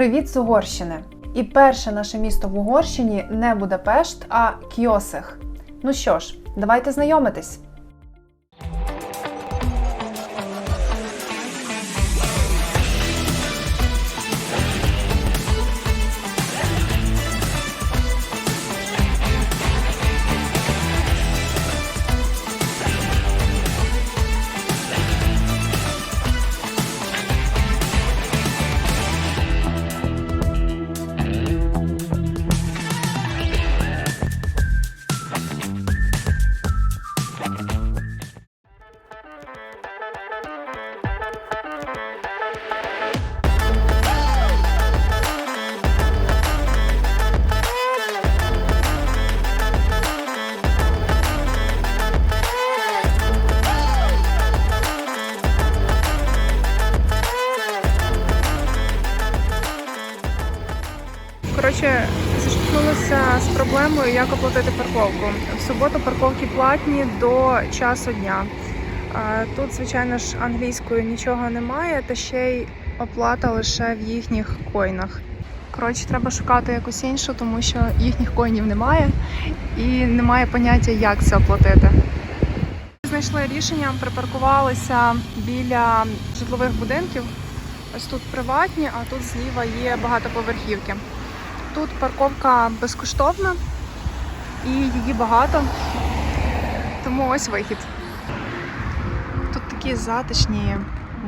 Привіт з Угорщини! І перше наше місто в Угорщині не Будапешт, а Кьосих. Ну що ж, давайте знайомитись. Зіштовхнулися з проблемою, як оплатити парковку. В суботу парковки платні до часу дня. Тут, звичайно ж, англійською нічого немає, та ще й оплата лише в їхніх коїнах. Коротше, треба шукати якусь іншу, тому що їхніх коїнів немає і немає поняття, як це оплатити. Знайшли рішення, припаркувалися біля житлових будинків. Ось тут приватні, а тут зліва є багатоповерхівки. Тут парковка безкоштовна і її багато, тому ось вихід. Тут такі затишні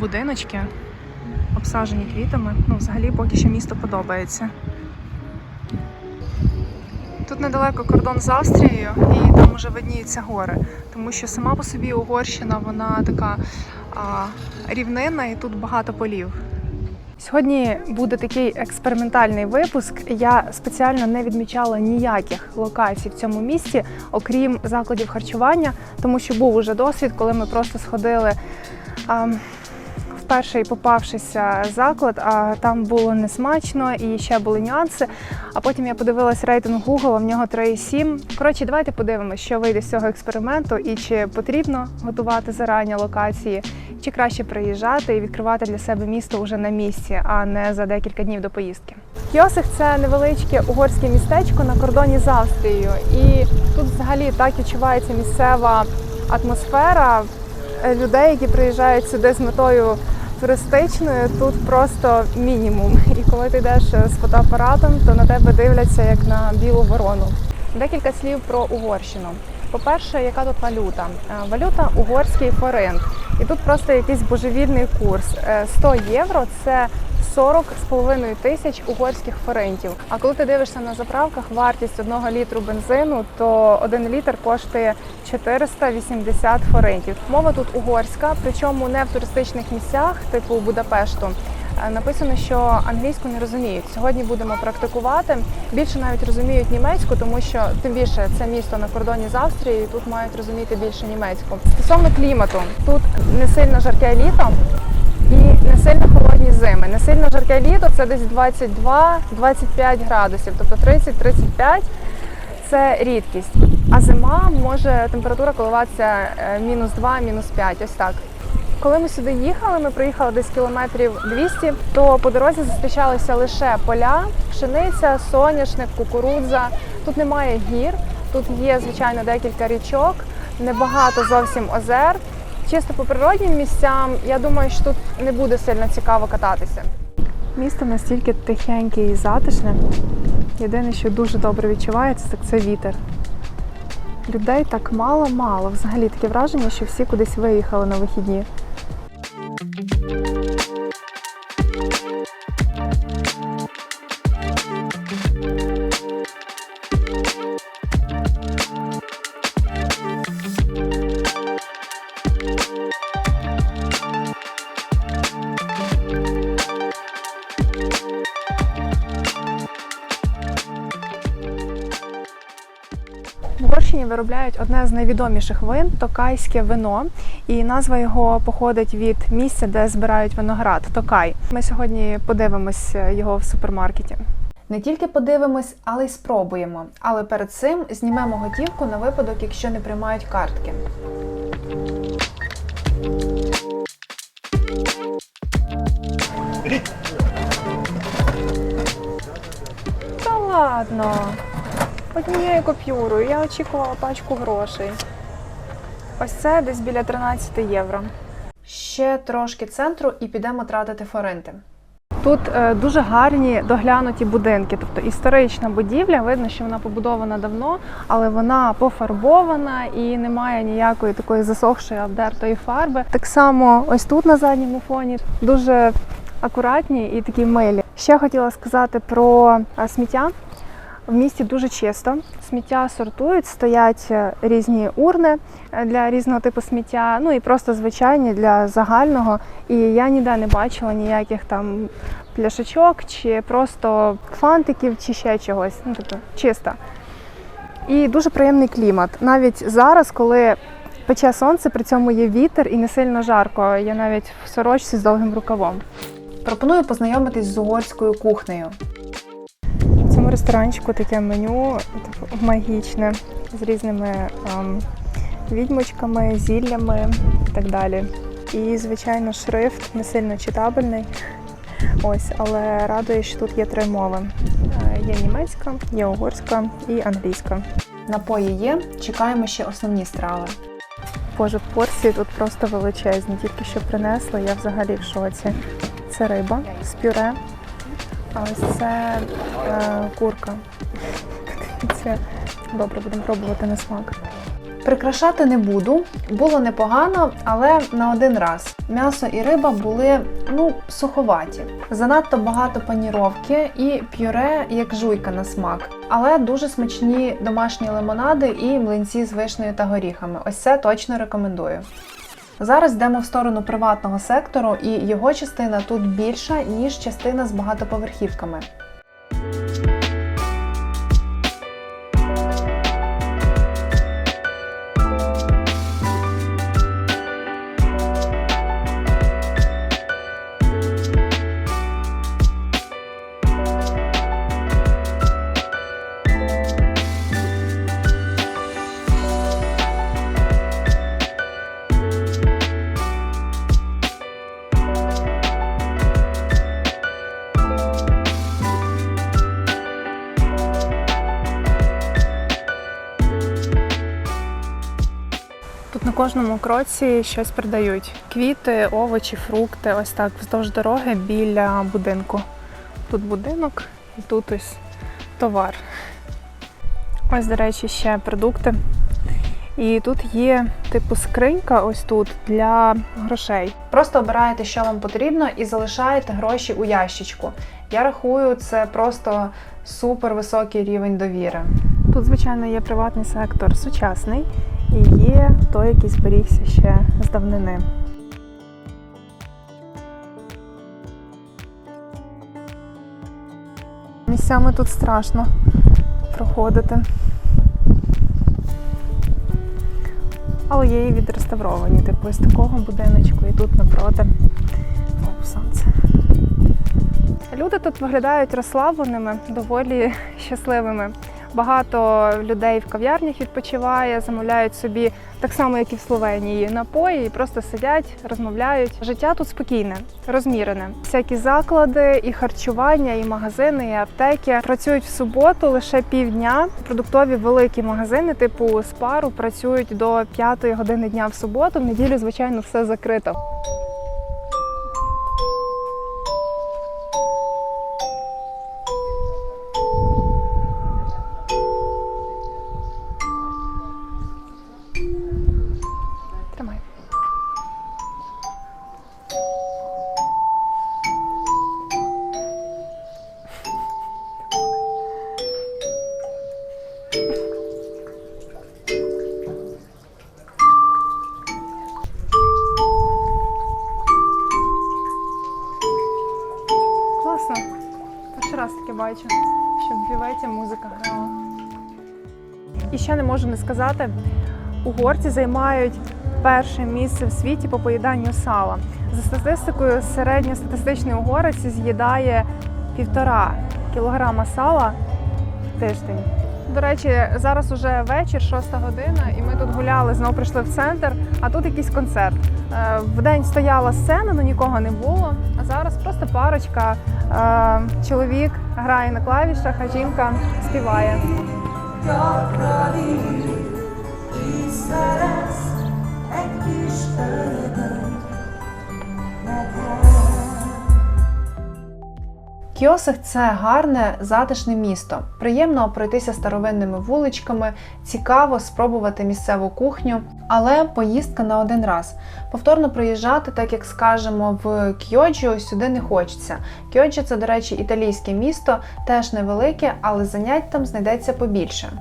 будиночки, обсаджені квітами. Ну, взагалі поки що місто подобається. Тут недалеко кордон з Австрією, і там уже видніються гори, тому що сама по собі Угорщина вона така а, рівнина і тут багато полів. Сьогодні буде такий експериментальний випуск. Я спеціально не відмічала ніяких локацій в цьому місті, окрім закладів харчування, тому що був уже досвід, коли ми просто сходили а, перший попавшися заклад, а там було несмачно і ще були нюанси. А потім я подивилась рейтинг Google, в нього 3,7. Коротше, давайте подивимося, що вийде з цього експерименту і чи потрібно готувати зарані локації, чи краще приїжджати і відкривати для себе місто уже на місці, а не за декілька днів до поїздки. Кіосих це невеличке угорське містечко на кордоні з Австрією, і тут взагалі так відчувається місцева атмосфера е, людей, які приїжджають сюди з метою туристичною. Тут просто мінімум. І коли ти йдеш з фотоапаратом, то на тебе дивляться як на білу ворону. Декілька слів про Угорщину. По-перше, яка тут валюта? Е, Валюта угорський форинт. І тут просто якийсь божевільний курс. Е, 100 євро це 40,5 тисяч угорських форинтів. А коли ти дивишся на заправках вартість одного літру бензину, то один літр коштує 480 форинтів. Мова тут угорська, причому не в туристичних місцях, типу Будапешту. Е, Написано, що англійську не розуміють. Сьогодні будемо практикувати. Більше навіть розуміють німецьку, тому що тим більше це місто на кордоні з Австрією. Тут мають розуміти більше німецьку. Стосовно клімату, тут не сильно жарке літо і не сильно холодні зими. Не сильно жарке літо це десь 22-25 градусів, тобто 30-35 це рідкість. А зима може температура коливатися е, мінус 2, мінус 5, ось так. Коли ми сюди їхали, ми проїхали десь кілометрів 200, то по дорозі зустрічалися лише поля, пшениця, соняшник, кукурудза. Тут немає гір, тут є, звичайно, декілька річок, небагато зовсім озер. Чисто по природнім місцям, я думаю, що тут не буде сильно цікаво кататися. Місто настільки тихеньке і затишне. Єдине, що дуже добре відчувається, так це вітер. Людей так мало-мало. Взагалі таке враження, що всі кудись виїхали на вихідні. Виробляють одне з найвідоміших вин токайське вино, і назва його походить від місця, де збирають виноград Токай. Ми сьогодні подивимось його в супермаркеті. Не тільки подивимось, але й спробуємо. Але перед цим знімемо готівку на випадок, якщо не приймають картки. ладно. Однією купюрою. Я очікувала пачку грошей. Ось це десь біля 13 євро. Ще трошки центру і підемо тратити форинти. Тут е, дуже гарні доглянуті будинки, тобто історична будівля. Видно, що вона побудована давно, але вона пофарбована і немає ніякої такої засохшої обдертої фарби. Так само, ось тут на задньому фоні дуже акуратні і такі милі. Ще хотіла сказати про е, сміття. В місті дуже чисто. Сміття сортують, стоять е, різні урни е, для різного типу сміття, ну і просто звичайні для загального. І я ніде не бачила ніяких там пляшечок чи просто фантиків, чи ще чогось. Ну тобто чисто. І дуже приємний клімат. Навіть зараз, коли пече сонце, при цьому є вітер і не сильно жарко. Я навіть в сорочці з довгим рукавом. Пропоную познайомитись з угорською кухнею. Ресторанчику таке меню типу, магічне з різними ем, відьмочками, зіллями і так далі. І, звичайно, шрифт не сильно читабельний. Ось, але радує, що тут є три мови: Е, є німецька, є угорська і англійська. Напої є, чекаємо ще основні страви. Боже, порції тут просто величезні. Тільки що принесли, я взагалі в шоці. Це риба з пюре. Це е, курка. Це добре, будемо пробувати на смак. Прикрашати не буду. Було непогано, але на один раз. М'ясо і риба були ну суховаті. Занадто багато паніровки і пюре як жуйка на смак. Але дуже смачні домашні лимонади і млинці з вишнею та горіхами. Ось це точно рекомендую. Зараз йдемо в сторону приватного сектору, і його частина тут більша, ніж частина з багатоповерхівками. Кожному кроці щось продають: квіти, овочі, фрукти. Ось так вздовж дороги біля будинку. Тут будинок і тут ось товар. Ось, до речі, ще продукти. І тут є типу скринька, ось тут для грошей. Просто обираєте, що вам потрібно, і залишаєте гроші у ящичку. Я рахую, це просто супер високий рівень довіри. Тут, звичайно, є приватний сектор сучасний і є той, який зберігся ще з давнини. Місцями тут страшно проходити. Але є і відреставровані, типу ось такого будиночку, і тут напроти. О, сонце. Люди тут виглядають розслабленими, доволі щасливими. Багато людей в кав'ярнях відпочиває, замовляють собі так само, як і в Словенії, напої і просто сидять, розмовляють. Життя тут спокійне, розмірене. Всякі заклади, і харчування, і магазини, і аптеки працюють в суботу лише півдня. Продуктові великі магазини, типу спару, працюють до 5 години дня в суботу. В неділю, звичайно, все закрито. Бачу, щоб в музика грала. І ще не можу не сказати, угорці займають перше місце в світі по поїданню сала. За статистикою, середньостатистичний угорець з'їдає півтора кілограма сала в тиждень. До речі, зараз уже вечір, шоста година, і ми тут гуляли, знову прийшли в центр, а тут якийсь концерт. Е, Вдень стояла сцена, але нікого не було. А зараз просто парочка. Е, Чоловік грає на клавішах, а жінка співає. Кіосах це гарне, затишне місто. Приємно пройтися старовинними вуличками, цікаво спробувати місцеву кухню, але поїздка на один раз. Повторно приїжджати, так як скажемо, в Кьоджо сюди не хочеться. Кьоджо це, до речі, італійське місто, теж невелике, але занять там знайдеться побільше.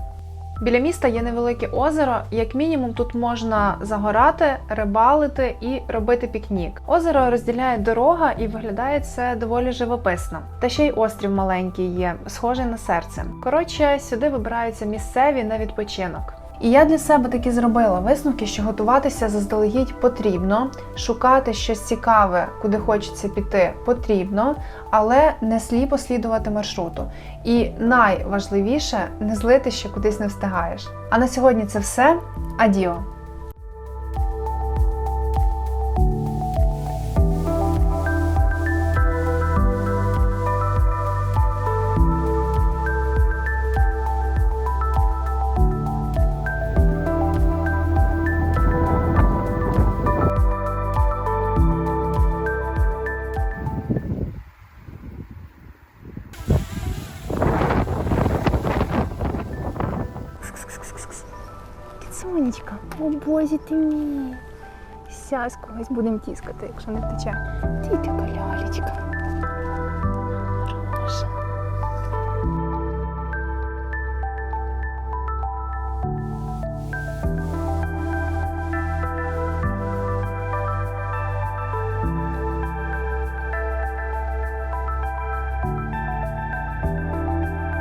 Біля міста є невелике озеро. Як мінімум, тут можна загорати, рибалити і робити пікнік. Озеро розділяє дорога і виглядає це доволі живописно. Та ще й острів маленький є, схожий на серце. Коротше, сюди вибираються місцеві на відпочинок. І я для себе таки зробила висновки, що готуватися заздалегідь потрібно, шукати щось цікаве, куди хочеться піти, потрібно, але не сліпо слідувати маршруту. І найважливіше не злити, що кудись не встигаєш. А на сьогодні це все. Адіо! ти мій. Сясь когось будемо тіскати, якщо не втече. Ти така лялечка.